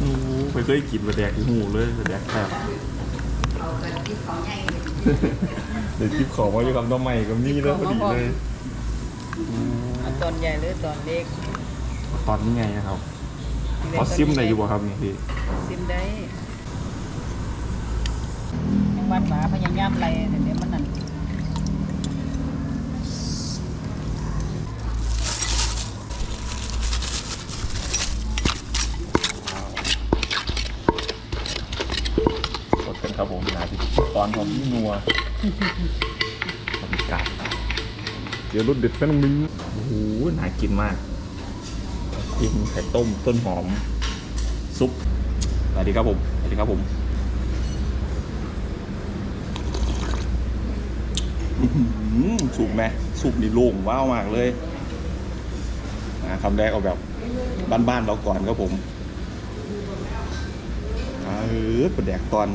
โอ้โหไปเคยกินมาแดกที่หูเลยมาแดกแบบเอากระติบของใหญ่เดี๋ยวคลิปของว่าจะทำต้องใหม่กับนี่แล้วพอดีเลยอืมเอาตอนใหญ่หรือตอนเล็ก ตอนนี้ไงนะครับขอซิมได้อยู่บ่ครับนี่พี่ซิมได้ยังวันหมาพยายามไล่แต่เดี๋ยวมันนั่น สดกันครับผมนะที่ต อนของพี่นัวกาศเดี๋ยวรสเด็ดแค่น้งมิ้งโอ้โหน่ากินมากกินไข่ต้มต้นหอม ซุปสวัสดีครับผมสวัสดีครับผมสุกไหมสุกนี่โล่งว้าวมากเลยคำแรกเอาแบบบ้านๆเราก่อนครับผมเออประแดกตอน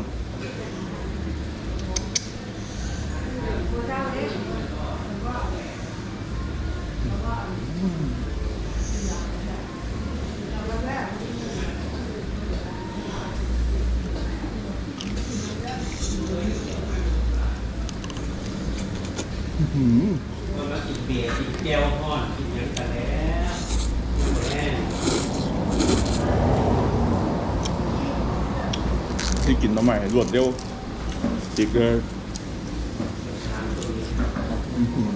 หือมันมากินเบียร์กินแก้วห่อนกินยังกันแล้วแม่ที่กินมาใหม่รวดเร็วจิกเลยอื้อหือ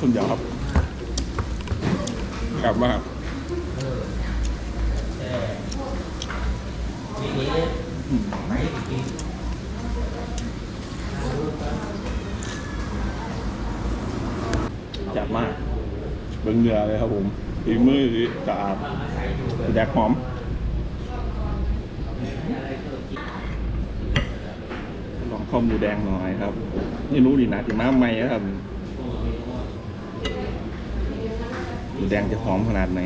ชนยาวครับกลับมากทีนี้อื้อไปกินจัดมากเบิ้งเนื้อเลยครับผมฝีมือสะอาดแดกหอมลองข้าวหมูแดงหน่อยครับ นี่รู้ดีนะที่มาใหม่นะครับูแดงจะหอมขนาดไหน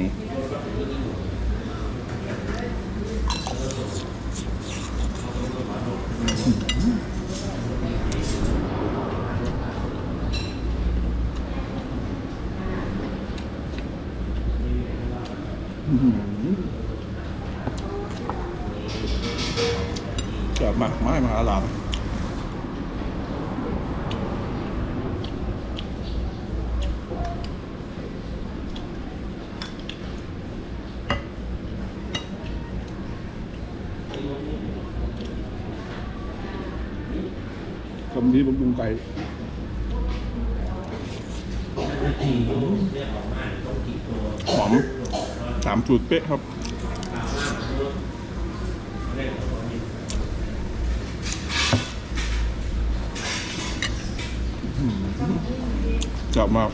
อื้อหือเกิดมาไม่มาหลับคำ นี้บำรุงไก่หอมสามสูตเป๊ะครับจับมาก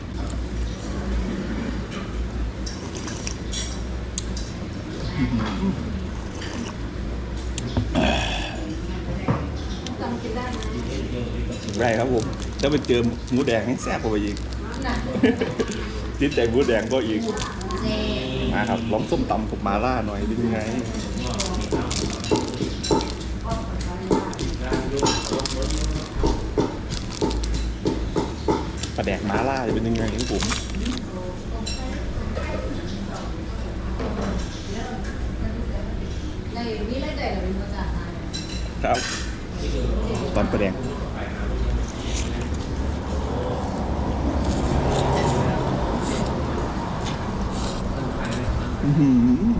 ได้ครับผมถ้าไปเจอหมูแดงให้แซ่บกว่าไปอีก ติดใจหมูแดงก็อีกเน่มาครับลองส้มตำกับมาล่าหน่อยเป็นยังไงปลาแดกมาล่าจะเป็นยังไงครับผมในวิเลยได้เลยภาษาไทยครับตอนปลาแดง หือ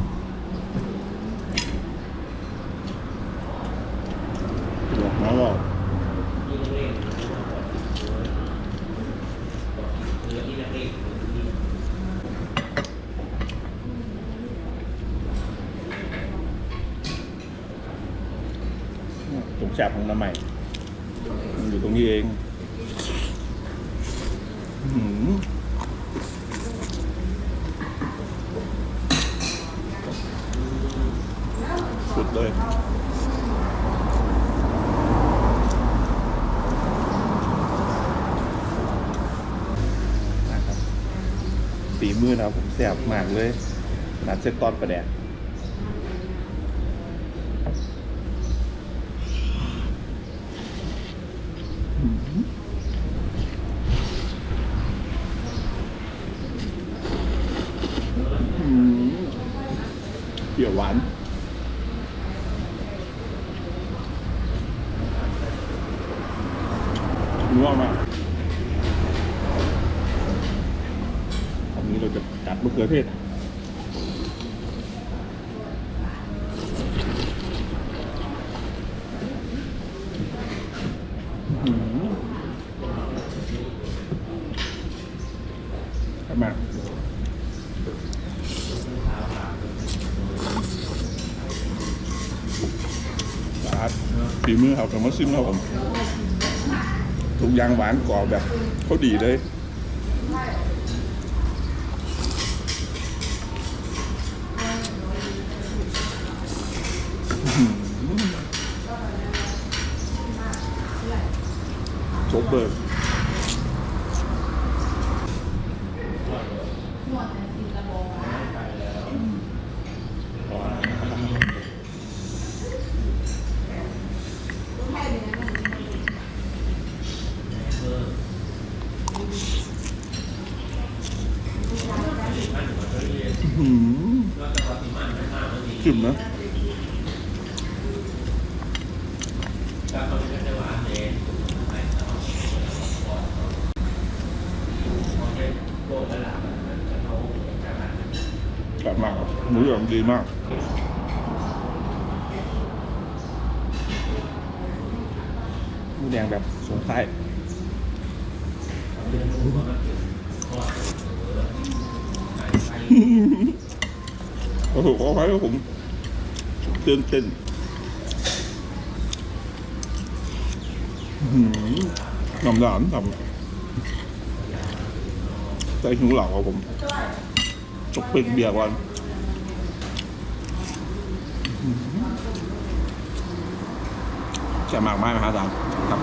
บอกนะว่าผมแสบของน้ำใหม่ มันอยู่ตรงนี้เอง อื้อหือสุด เลยฝีมือนะครับผมแสบมากเลยนัดเซตตอนประแดกอืม ปรี้ยวหวาน นัวมากอันนี้เราจะจัดมะเขือเทศอื้อหือทำไมสะอาดฝีมือเขาทำมาซิมครับผม ถุงยางหวานกรอบแบบเขาดีเลย จบเบิร์ หืม จิ้มนะกลับมากหมูหยองดีมากหมูแดงแบบสงสัย โอ้โหขออภัยผมเต้นเต้นอื้อหือน้ำดานทำใจหิวเหล่าครับผมจกเป็นเบียร์ก่อนแจ่มากมากมหาศาลครับ